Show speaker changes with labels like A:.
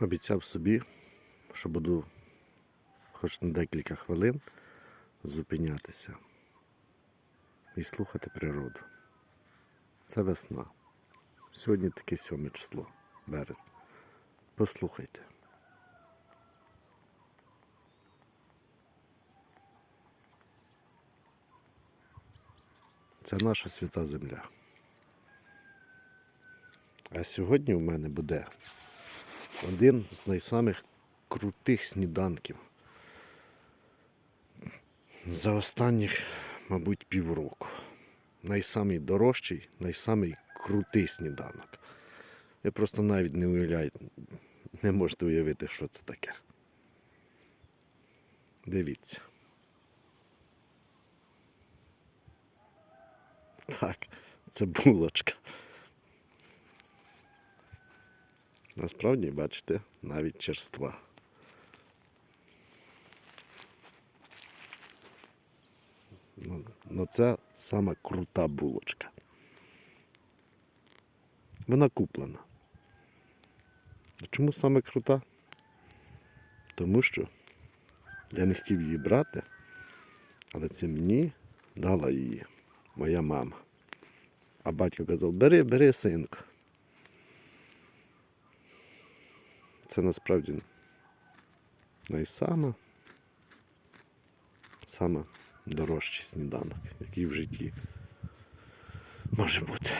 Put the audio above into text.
A: обіцяв собі, що буду хоч на декілька хвилин зупинятися і слухати природу. Це весна. Сьогодні таке 7 число, березня. Послухайте. Це наша свята земля. А сьогодні у мене буде один з найсамих крутих сніданків за останніх, мабуть, півроку. Найсамий дорожчий, найсамий крутий сніданок. Ви просто навіть не уявляєте, не можете уявити, що це таке. Дивіться. Так, це булочка. Насправді, бачите, навіть черства. Ну, ну це сама крута булочка. Вона куплена. Чому саме крута? Тому що я не хотів її брати, але це мені дала її моя мама. А батько казав, бери, бери, синку. Це насправді найсама, саме дорожчий сніданок, який в житті може бути.